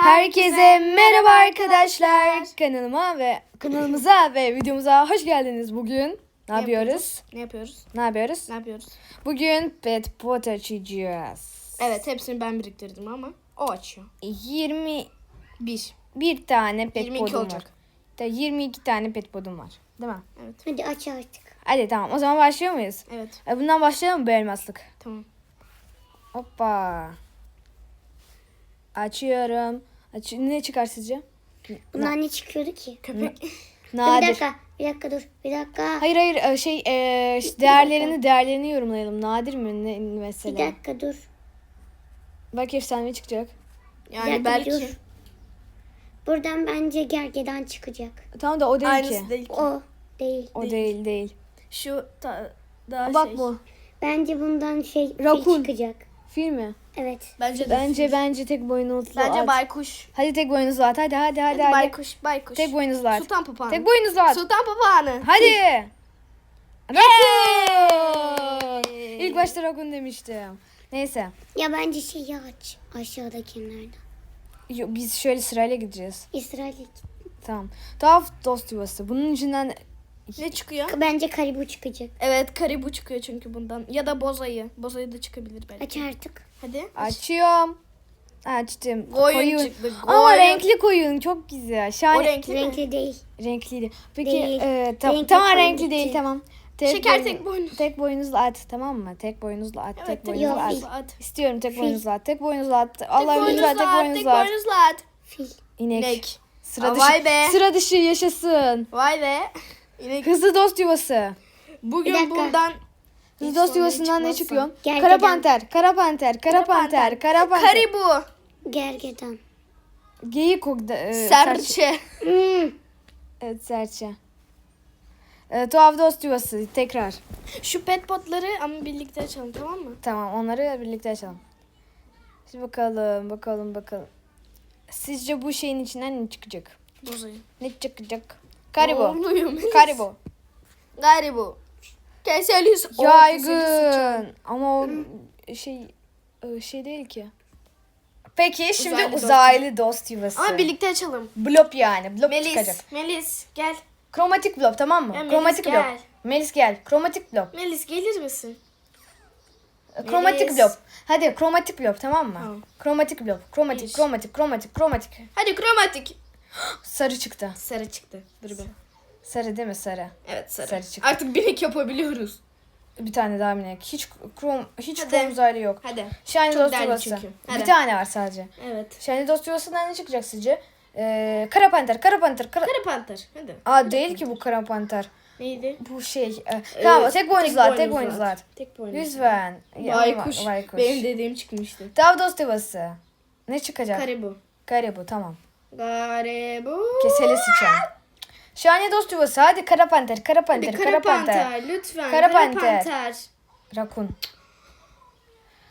Herkese merhaba arkadaşlar. Kanalıma ve kanalımıza ve videomuza hoş geldiniz bugün. Ne yapıyoruz? Ne yapıyoruz? Ne yapıyoruz? Ne yapıyoruz? Bugün pet pot açacağız. Evet hepsini ben biriktirdim ama o açıyor. 21 Bir. tane pet 22 podum olacak. var. Da 22 tane pet podum var. Değil mi? Evet. Hadi aç artık. Hadi tamam o zaman başlıyor muyuz? Evet. E, bundan başlayalım mı bu elmaslık? Tamam. Hoppa. Açıyorum. Aç ne çıkar sizce? Bundan ne çıkıyordu ki? Köpek. Bir Nadir. dakika. Bir dakika dur. Bir dakika. Hayır hayır e, şey e, değerlerini değerlerini yorumlayalım. Nadir mi ne, Bir mesela? dakika dur. Bak efsane çıkacak. Yani dakika, belki. dur. Buradan bence gergedan çıkacak. Tamam da o değil Aynısı ki. değil ki. O değil. O değil değil. Şu da, daha Bak şey. bu. Bence bundan şey Rakun. çıkacak. Fil mi? Evet. Bence de. Bence bence tek boynuzlu Bence at. baykuş. Hadi tek boynuzlu at. Hadi hadi hadi. Hadi hadi. baykuş. Baykuş. Tek boynuzlu at. Sultan papağanı. Tek boynuzlu at. Sultan papağanı. Hadi. Rakun. İlk başta Rakun demiştim. Neyse. Ya bence şeyi aç. Aşağıdakilerden. Yo, Biz şöyle sırayla gideceğiz. İsrail. Tamam. Tuhaf dost yuvası. Bunun içinden Ne çıkıyor? Bence karibu çıkacak. Evet karibu çıkıyor çünkü bundan. Ya da bozayı. Bozayı da çıkabilir belki. Aç artık. Hadi. açıyorum. Açtım. Koyun çıktı, Ama koyun. renkli koyun çok güzel. Şahane. O renkli mi? Renkli değil. Renkliydi. Peki Değil. e, ta- Renkli tamam koyun renkli değil tamam. Şeker tek boynuz. Tek boynuzlu at tamam mı? Tek boynuzlu at. Evet, tek tek boynuzlu at. at. İstiyorum tek Fil. boynuzlu at. Tek boynuzlu at. Allah tek lütfen tek at, boynuzlu at. boynuzlu at. Fil. İnek. İnek. Sıra Aa, dışı. vay be. Sıra dışı yaşasın. Vay be. İnek. Hızlı dost yuvası. Bugün Bir dakika. buradan Hızlı dost yuvasından ne çıkıyor? Gergedan. Kara panter, kara panter, kara panter, kara panter. Karibu. Gergedan. Geyik o da, e, Serçe. Hmm. Evet serçe. E, tuhaf dost yuvası tekrar. Şu pet botları ama birlikte açalım tamam mı? Tamam onları birlikte açalım. Şimdi bakalım bakalım bakalım. Sizce bu şeyin içinden ne çıkacak? Bozayı. Ne çıkacak? Garibu. Keselis. Oo, keselis. Yaygın. Ama o şey e, şey değil ki. Peki şimdi Uzaylı uzaylı, dost yuvası. Ama birlikte açalım. Blop yani. Blop çıkacak. Melis. Melis gel. Kromatik blop tamam mı? Ya Melis Kromatik gel. blop. Melis gel. Kromatik blop. Melis gelir misin? Kromatik Melis. blop. Hadi kromatik blop tamam mı? Tamam. Kromatik blop. Kromatik, Bir. kromatik, kromatik, kromatik. Hadi kromatik. Sarı çıktı. Sarı çıktı. Dur bir. Sarı değil mi sarı? Evet sarı. Sarı çıktı. Artık binek yapabiliyoruz. Bir tane daha minik. Hiç krom hiç Hadi. krom uzaylı yok. Hadi. Shiny Çok dost değerli yuvası. çünkü. Bir Hadi. tane var sadece. Evet. Shiny dost yuvasından ne çıkacak sizce? Ee, kara panter, kara panter, kara... Kara panter. Hadi. Aa değil ki bu kara panter. Neydi? Bu şey. e, tamam Ee, tek boynuzlu at, tek boynuzlu at. Tek boynuzlu. Lütfen. Ya, Baykuş. Baykuş. Benim dediğim çıkmıştı. Dav dost yuvası. Ne çıkacak? Karibu. Karibu tamam. Garibu. Keseli sıçan. Şahane dost yuvası. Hadi kara panter, kara panter, Hadi kara, kara panter. panter. Lütfen. Kara Kara, panter. panter. Rakun.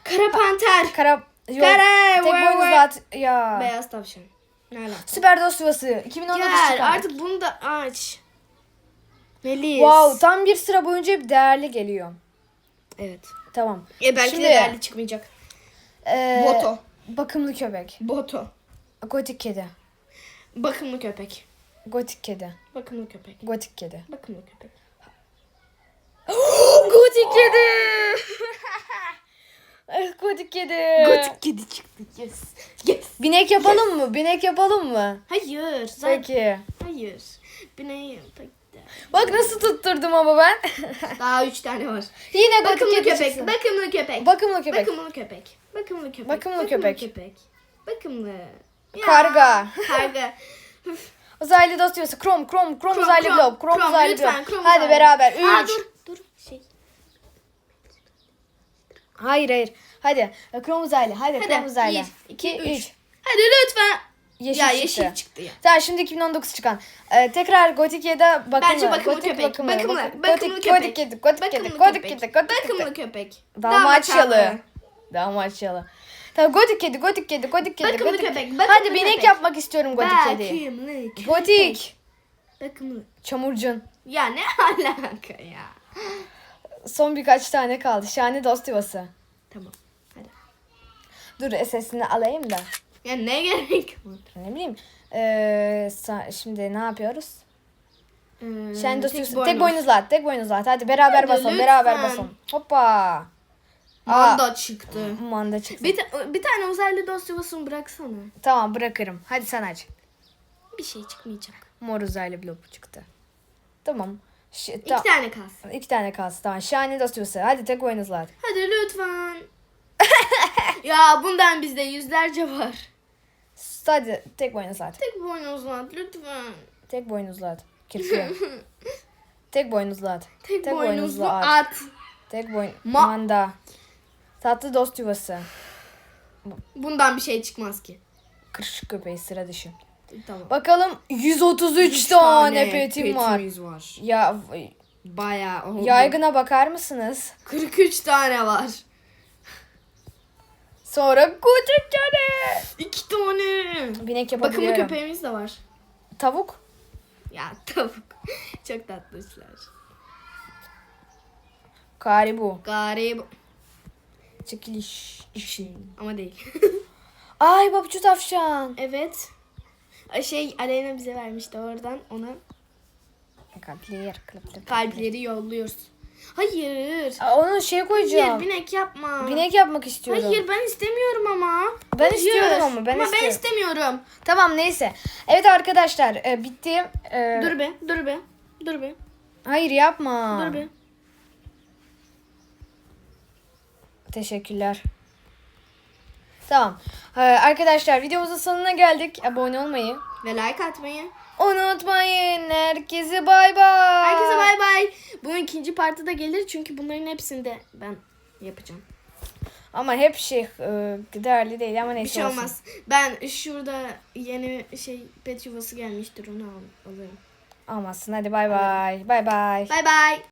Kara panter. Kara... Yok. Kara, Tek boynuzlu at. Ya. Beyaz tavşan. Ne alaka? Süper dost yuvası. 2019 Gel çıkan. artık bunu da aç. Melis. Wow tam bir sıra boyunca hep değerli geliyor. Evet. Tamam. E belki Şimdi- de değerli çıkmayacak. Ee, Boto. Bakımlı köpek. Boto. Gotik kedi. Bakımlı köpek. Gotik kedi. Bakımlı köpek. Gotik kedi. Bakımlı köpek. Gotik kedi. Ah, Gotik kedi. Gotik kedi çıktı. Yes. Yes. Binek yapalım mı? Binek yapalım mı? Hayır. Zaten. Peki. Hayır. Bineği. Bak nasıl tutturdum ama ben. Daha üç tane var. Yine gotik Bakımlı kedi köpek. çıksın. Bakımlı köpek. Bakımlı köpek. Bakımlı köpek. Bakımlı köpek. Bakımlı köpek. Bakımlı. Ya, Karga. Karga. Uzaylı dost diyorsa krom krom krom Krom, uzaylı krom, glob krom, krom, uzaylı lütfen, glob. krom Hadi uzaylı. beraber. Aa, 3. dur. Dur. Şey. Hayır hayır. Hadi. Krom uzaylı. Hadi, Hadi. krom uzaylı. 1, 2, 3. 3. Hadi lütfen. Yeşil ya yeşil çıktı ya. Tamam şimdi 2019 çıkan. Ee, tekrar Gotik ya da bakımlı. Bence bakımlı Gotik, köpek. Bakımlı. Bakımlı. Gotik- Bakımlı Gotik köpek. Gotik kedi. Bakımlı Gotik köpek. kedi. Gotik kedi. Bakımlı köpek. Dalmaçyalı. Dalmaçyalı. Tamam gotik kedi, gotik kedi, gotik kedi, Bakımlı gotik köpek, bakımlı Hadi binek köpek. yapmak istiyorum gotik kediyi. Bakımlı köpek. Gotik. Bakımlı. Çamurcun. Ya ne alaka ya. Son birkaç tane kaldı. Şahane dost yuvası. Tamam. Hadi. Dur sesini alayım da. Ya ne gerek var? Ne bileyim. Ee, şimdi ne yapıyoruz? Hmm, Şen dosyası. Tek, boynuz. boynuzlu at. Tek boynuzlu at. Hadi beraber Hadi basalım. lütfen. Beraber basalım. Hoppa. Manda çıktı. manda çıktı. Bir, ta- bir tane uzaylı dost yuvasını bıraksana. Tamam bırakırım. Hadi sen aç. Bir şey çıkmayacak. Mor uzaylı blobu çıktı. Tamam. Ş- İki ta- tane kalsın. İki tane kalsın. Tamam. Şahane dosyası. Hadi tek boynuzlu at. Hadi lütfen. ya bundan bizde yüzlerce var. Hadi tek boynuzlu at. Tek boynuzlu at lütfen. Tek boynuzlu at. Kirpiyor. tek boynuzlu at. Tek, boynuzlu, at. Tek boyn... Ma- Manda. Tatlı dost yuvası. Bundan bir şey çıkmaz ki. Kırışık köpeği sıra dışı. Tamam. Bakalım 133 tane petim var. var. Ya Bayağı oldu. yaygına bakar mısınız? 43 tane var. Sonra küçük tane. İki tane. Binek Bakımlı köpeğimiz de var. Tavuk. Ya tavuk. Çok tatlışlar. Karibu. Garip. Çekiliş. İşin. Ama değil. Ay babacı tavşan. evet. Şey Aleyna bize vermişti oradan ona Kalpler. Kalpler. kalpleri yolluyoruz. Hayır. Aa, Onu şey koyacağım. Hayır binek yapma. Binek yapmak istiyorum. Hayır ben istemiyorum ama. Ben Hayır. istiyorum ama, ben ama ben istiyorum. istemiyorum. Tamam neyse. Evet arkadaşlar e, bitti. E, Dur be, dur be. Dur be. Hayır yapma. Dur be. Teşekkürler. Tamam. Ee, arkadaşlar videomuzun sonuna geldik. Abone olmayı Ve like atmayı. unutmayın. Herkese bay bay. Herkese bay bay. Bunun ikinci partı da gelir çünkü bunların hepsini de ben yapacağım. Ama hep şey e, değerli değil ama Bir neyse şey olsun. olmaz. Ben şurada yeni şey pet yuvası gelmiştir onu al- alırım. Almazsın. Hadi bay bay. Bay bay. Bay bay.